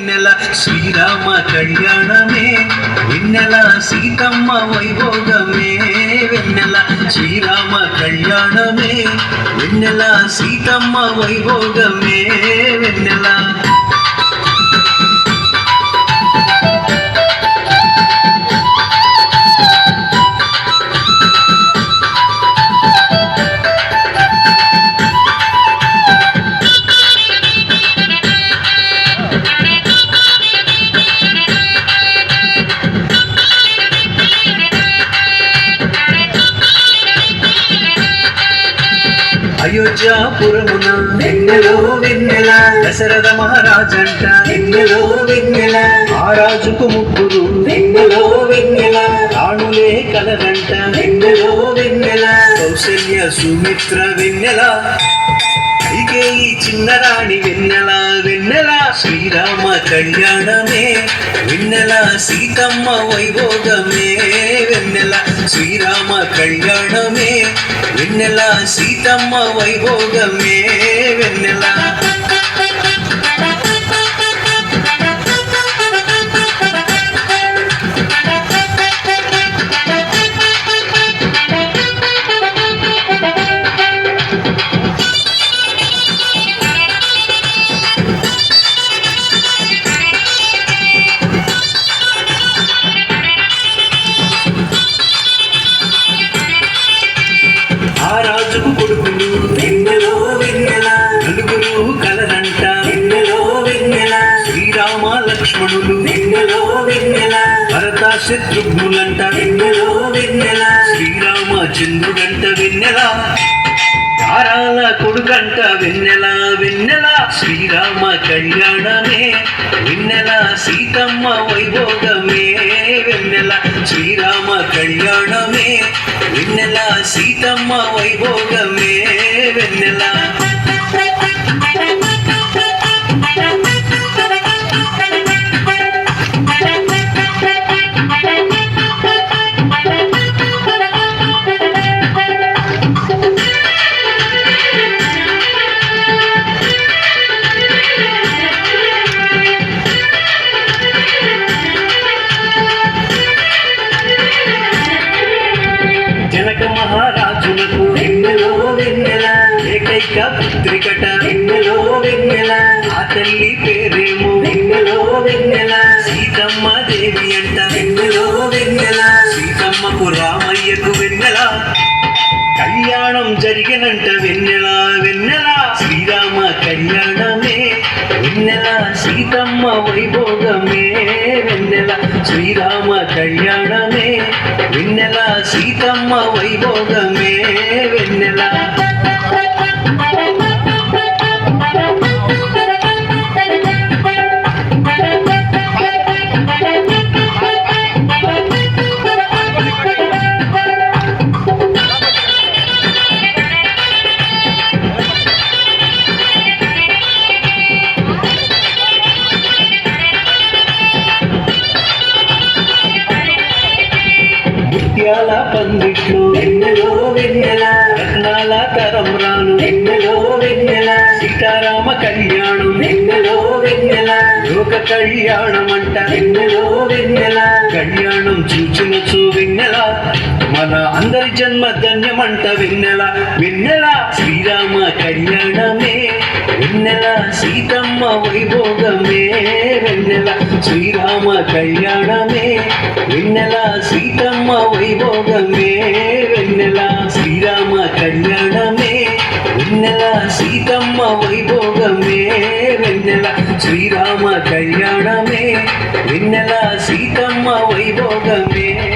వెన్నెల శ్రీరామ కళ్యాణమే వెన్నెల సీతమ్మ వైభోగమే వెన్నెల శ్రీరామ కళ్యాణమే వెన్నెల సీతమ్మ వైభోగమే వెన్నెల అయోధ్యాపురమున వెన్నెలో వెన్నెల దశరథ మహారాజంట వెన్నెలో వెన్నెల ఆ రాజుకు ముగ్గురు వెన్నెలో వెన్నెల రాణులే కలరంట వెన్నెలో వెన్నెల కౌశల్య సుమిత్ర వెన్నెల ఈ చిన్నరాణి వెన్నెల వెన్నెల శ్రీరామ కళ్యాణమే వెన్నెల సీతమ్మ వైభోగమే వెన్నెల శ్రీరామ కళ్యాణమే వెన్నెల సీతమ్మ వైభోగమే ఆ రాజుకు కొడుకులు వెన్నెలో వెన్నెల నలుగురు కలరంట వెన్నెలో వెన్నెల శ్రీరామ లక్ష్మణులు వెన్నెలో వెన్నెల భరత శత్రుఘ్నులంట వెన్నెలో వెన్నెల శ్రీరామ చంద్రుడంట వెన్నెల. తారాల కొడుకంట వెన్నెల వెన్నెల. శ్రీరామ కళ్యాణమే వెన్నెల. సీతమ్మ వైభోగమే వెన్నెల. శ్రీరామ కళ్యాణమే. సీతమ్మ వైభోగమే. ఏకైక పుత్రికట వెన్నెలో వెన్నెల. ఆ తల్లి పేరేమో వెన్నెలో వెన్నెల. సీతమ్మ దేవి అంట వెన్నెలో వెన్నెల. సీతమ్మకు రామయ్యకు వెన్నెల. కళ్యాణం జరిగినంట వెన్నెల వెన్నెల. శ్రీరామ కళ్యాణమే వెన్నెల. సీతమ్మ వైభోగమే వెన్నెల. శ్రీరామ కళ్యాణమే వెన్నెల. సీతమ్మ వైభోగమే ముత్యాల పందిట్లో వెన్నెలో వెన్నెల రత్నాల తరంరాలు వెన్నెలో వెన్నెల సీతారామ కళ్యాణం. వెన్నెలో వెన్నెల లోక కళ్యాణం అంట. వెన్నెలో వెన్నెల కళ్యాణం చూచినచు వెన్నెల. మన అందరి జన్మ ధన్యమంట వెన్నెల. వెన్నెల శ్రీరామ కళ్యాణమే. వెన్నెల సీతమ్మ వైభోగమే. వెన్నెల శ్రీరామ కళ్యాణమే. వెన్నెల సీతమ్మ వైభోగమే. వెన్నెల శ్రీరామ కళ్యాణమే. వెన్నెల సీతమ్మ వైభోగమే. వెన్నెల శ్రీరామ కళ్యాణమే. వెన్నెల సీతమ్మ వైభోగమే.